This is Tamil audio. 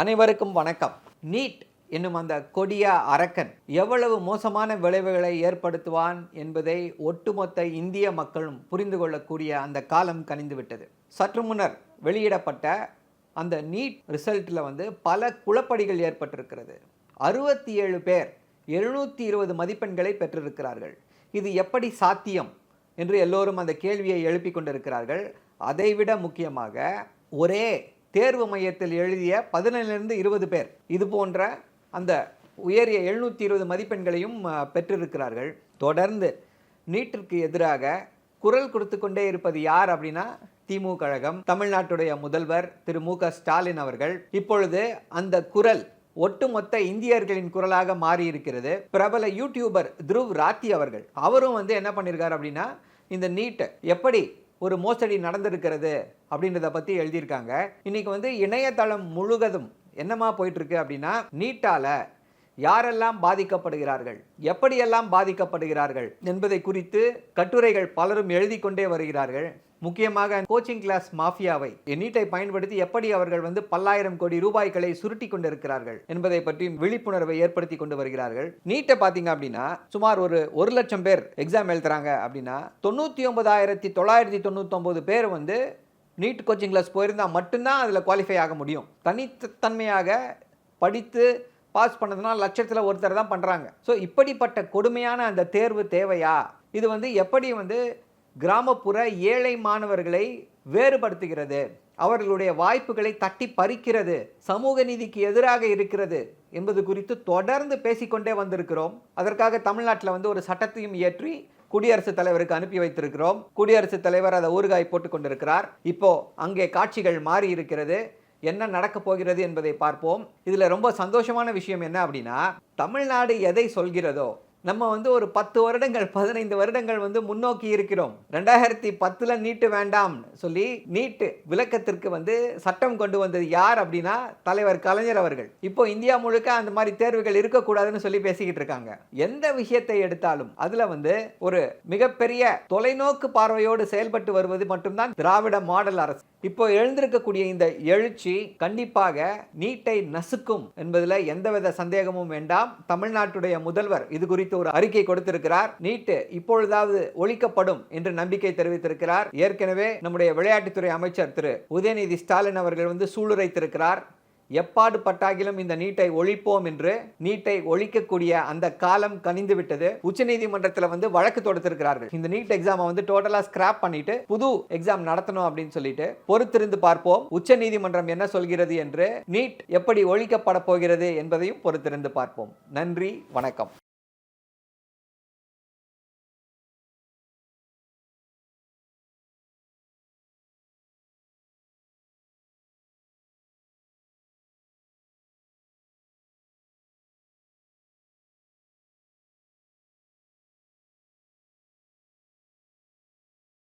அனைவருக்கும் வணக்கம். நீட் என்னும் அந்த கொடிய அரக்கன் எவ்வளவு மோசமான விளைவுகளை ஏற்படுத்துவான் என்பதை ஒட்டுமொத்த இந்திய மக்களும் புரிந்து கொள்ளக்கூடிய அந்த காலம் கனிந்துவிட்டது சற்று முன்னர் வெளியிடப்பட்ட அந்த நீட் ரிசல்ட்டில் வந்து பல குழப்படிகள் ஏற்பட்டிருக்கிறது. அறுபத்தி ஏழு பேர் எழுநூற்றி இருபது மதிப்பெண்களை பெற்றிருக்கிறார்கள். இது எப்படி சாத்தியம் என்று எல்லோரும் அந்த கேள்வியை எழுப்பி கொண்டிருக்கிறார்கள். அதைவிட முக்கியமாக ஒரே தேர்வு மையத்தில் எழுதிய பதினேழுலேருந்து இருபது பேர். இது போன்ற அந்த உயரிய எழுநூற்றி இருபது மதிப்பெண்களையும் பெற்றிருக்கிறார்கள். தொடர்ந்து நீட்டிற்கு எதிராக குரல் கொடுத்து கொண்டே இருப்பது யார் அப்படின்னா திமுக கழகம் தமிழ்நாட்டுடைய முதல்வர் திரு. மு. க. ஸ்டாலின் அவர்கள். இப்பொழுது அந்த குரல் ஒட்டுமொத்த இந்தியர்களின் குரலாக மாறி இருக்கிறது பிரபல யூடியூபர் துருவ் ராத்தி அவர்கள். அவரும் வந்து என்ன பண்ணியிருக்காரு அப்படின்னா இந்த நீட்டை எப்படி ஒரு மோசடி நடந்திருக்கிறது அப்படின்றத பற்றி எழுதியிருக்காங்க. இன்னைக்கு வந்து இணையதளம் முழுவதும் என்னமா போயிட்டுருக்கு அப்படின்னா நீட்டால் யாரெல்லாம் பாதிக்கப்படுகிறார்கள் எப்படியெல்லாம் பாதிக்கப்படுகிறார்கள் என்பதை குறித்து கட்டுரைகள் பலரும் எழுதி கொண்டே வருகிறார்கள். முக்கியமாக கோச்சிங் கிளாஸ் மாஃபியாவை நீட்டை பயன்படுத்தி எப்படி அவர்கள் வந்து பல்லாயிரம் கோடி ரூபாய்களை சுருட்டி கொண்டிருக்கிறார்கள் என்பதை பற்றி விழிப்புணர்வை ஏற்படுத்தி கொண்டு வருகிறார்கள். நீட்டை பார்த்தீங்க அப்படின்னா சுமார் ஒரு ஒரு லட்சம் பேர் எக்ஸாம் எழுதுறாங்க அப்படின்னா தொண்ணூற்றி ஒன்பதாயிரத்தி தொள்ளாயிரத்தி தொண்ணூத்தொம்பது பேர் வந்து நீட் கோச்சிங் கிளாஸ் போயிருந்தால் மட்டும்தான் அதில் குவாலிஃபை ஆக முடியும். தனித்தன்மையாக படித்து பாஸ் பண்ணதுனா லட்சத்தில் ஒருத்தர் தான் பண்ணுறாங்க ஸோ இப்படிப்பட்ட கொடுமையான அந்த தேர்வு தேவையா? இது வந்து எப்படி வந்து கிராமப்புற ஏழை மாணவர்களை வேறுபடுத்துகிறது. அவர்களுடைய வாய்ப்புகளை தட்டி பறிக்கிறது. சமூக நீதிக்கு எதிராக இருக்கிறது என்பது குறித்து தொடர்ந்து பேசிக்கொண்டே வந்திருக்கிறோம். அதற்காக தமிழ்நாட்டில் வந்து ஒரு சட்டத்தையும் இயற்றி குடியரசுத் தலைவருக்கு அனுப்பி வைத்திருக்கிறோம். குடியரசுத் தலைவர் அதை ஊறுகாய் போட்டு கொண்டிருக்கிறார். இப்போ அங்கே காட்சிகள் மாறி இருக்கிறது. என்ன நடக்கப் போகிறது என்பதை பார்ப்போம். இதில் ரொம்ப சந்தோஷமான விஷயம் என்ன அப்படின்னா தமிழ்நாடு எதை சொல்கிறதோ நம்ம வந்து ஒரு பத்து வருடங்கள் பதினைந்து வருடங்கள் வந்து முன்னோக்கி இருக்கிறோம். ரெண்டாயிரத்தி பத்தில் நீட்டு வேண்டாம் சொல்லி நீட்டு விளக்கத்திற்கு வந்து சட்டம் கொண்டு வந்தது யார் அப்படின்னா தலைவர் கலைஞர் அவர்கள். இப்போ இந்தியா முழுக்க அந்த மாதிரி தேர்வுகள் இருக்கக்கூடாதுன்னு சொல்லி பேசிக்கிட்டு இருக்காங்க. எந்த விஷயத்தை எடுத்தாலும் அதில் வந்து ஒரு மிகப்பெரிய தொலைநோக்கு பார்வையோடு செயல்பட்டு வருவது மட்டும்தான் திராவிட மாடல் அரசு. இப்போ எழுந்திருக்கக்கூடிய இந்த எழுச்சி கண்டிப்பாக நீட்டை நசுக்கும் என்பதில் எந்தவித சந்தேகமும் வேண்டாம். தமிழ்நாட்டுடைய முதல்வர் இது குறித்து ஒரு அறிக்கை கொடுத்திருக்கிறார். நீட்டு இப்பொழுதாவது ஒழிக்கப்படும் என்று நம்பிக்கை தெரிவித்திருக்கிறார். ஏற்கனவே நம்முடைய விளையாட்டுத்துறை அமைச்சர் திரு. உதயநிதி ஸ்டாலின் அவர்கள் வந்து சூளுரைத்திருக்கிறார். எப்பாடு பட்டாகிலும் இந்த நீட்டை ஒழிப்போம் என்று நீட்டை ஒழிக்கக்கூடிய அந்த காலம் கனிந்து விட்டது உச்சநீதிமன்றத்தில் வந்து வழக்கு தொடுத்திருக்கிறார்கள். இந்த நீட் எக்ஸாமை வந்து டோட்டலா ஸ்கிராப் பண்ணிட்டு புது எக்ஸாம் நடத்தணும் அப்படின்னு சொல்லிட்டு பொறுத்திருந்து பார்ப்போம். உச்சநீதிமன்றம் என்ன சொல்கிறது என்று நீட் எப்படி ஒழிக்கப்பட போகிறது என்பதையும் பொறுத்திருந்து பார்ப்போம். நன்றி வணக்கம்.